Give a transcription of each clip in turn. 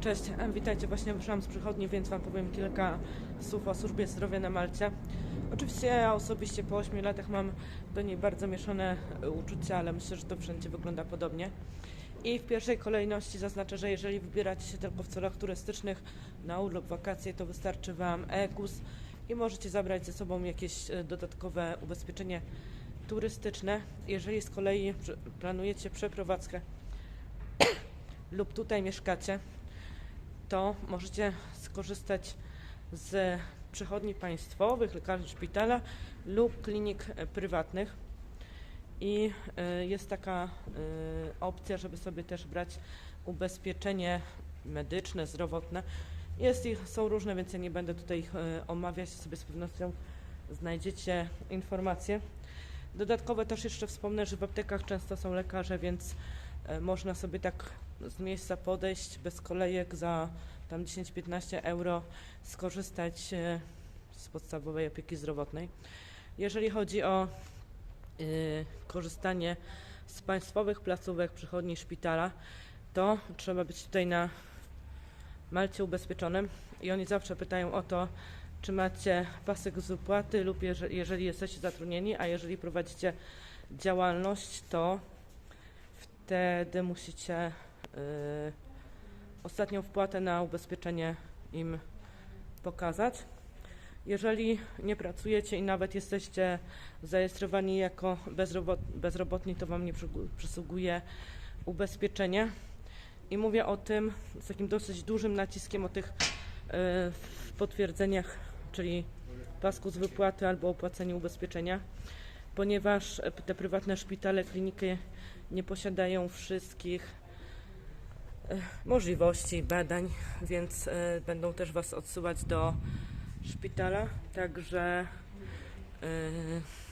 Cześć, witajcie. Właśnie wyszłam z przychodni, więc Wam powiem kilka słów o służbie zdrowia na Malcie. Oczywiście ja osobiście po 8 latach mam do niej bardzo mieszane e, uczucia, ale myślę, że to wszędzie wygląda podobnie. I w pierwszej kolejności zaznaczę, że jeżeli wybieracie się tylko w celach turystycznych na urlop, wakacje, to wystarczy Wam EKUS i możecie zabrać ze sobą jakieś e, dodatkowe ubezpieczenie turystyczne. Jeżeli z kolei planujecie przeprowadzkę lub tutaj mieszkacie, to możecie skorzystać z przychodni państwowych, lekarzy szpitala lub klinik prywatnych. I e, jest taka e, opcja, żeby sobie też brać ubezpieczenie medyczne, zdrowotne. Jest ich, są różne, więc ja nie będę tutaj ich e, omawiać, sobie z pewnością znajdziecie informacje. Dodatkowo też jeszcze wspomnę, że w aptekach często są lekarze, więc można sobie tak z miejsca podejść bez kolejek za tam 10-15 euro skorzystać e, z podstawowej opieki zdrowotnej. Jeżeli chodzi o y, korzystanie z państwowych placówek przychodni szpitala, to trzeba być tutaj na Malcie ubezpieczonym i oni zawsze pytają o to, czy macie pasek z wypłaty lub jeżeli, jeżeli jesteście zatrudnieni, a jeżeli prowadzicie działalność, to wtedy musicie ostatnią wpłatę na ubezpieczenie im pokazać. Jeżeli nie pracujecie i nawet jesteście zarejestrowani jako bezrobot, bezrobotni, to Wam nie przysługuje ubezpieczenie. I mówię o tym z takim dosyć dużym naciskiem o tych y, potwierdzeniach, czyli pasku z wypłaty albo opłaceniu ubezpieczenia, ponieważ te prywatne szpitale, kliniki nie posiadają wszystkich możliwości badań, więc e, będą też Was odsyłać do szpitala, także e,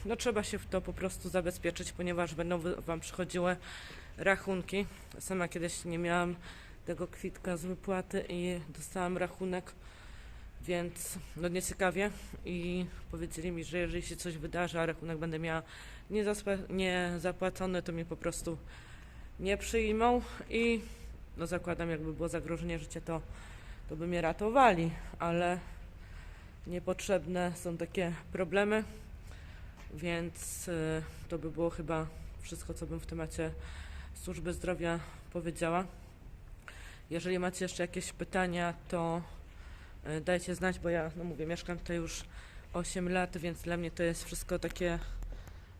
no trzeba się w to po prostu zabezpieczyć, ponieważ będą Wam przychodziły rachunki. Sama kiedyś nie miałam tego kwitka z wypłaty i dostałam rachunek, więc no nieciekawie. I powiedzieli mi, że jeżeli się coś wydarzy, a rachunek będę miała niezapłacony, to mnie po prostu nie przyjmą. I no zakładam, jakby było zagrożenie życia, to, to by mnie ratowali, ale niepotrzebne są takie problemy, więc y, to by było chyba wszystko, co bym w temacie służby zdrowia powiedziała. Jeżeli macie jeszcze jakieś pytania, to y, dajcie znać, bo ja, no mówię, mieszkam tutaj już 8 lat, więc dla mnie to jest wszystko takie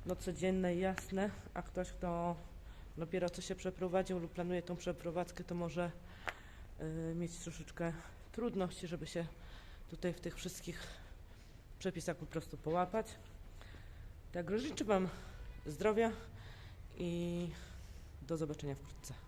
no, codzienne i jasne, a ktoś, kto dopiero co się przeprowadził lub planuje tą przeprowadzkę, to może y, mieć troszeczkę trudności, żeby się tutaj w tych wszystkich przepisach po prostu połapać. Także życzę Wam zdrowia i do zobaczenia wkrótce.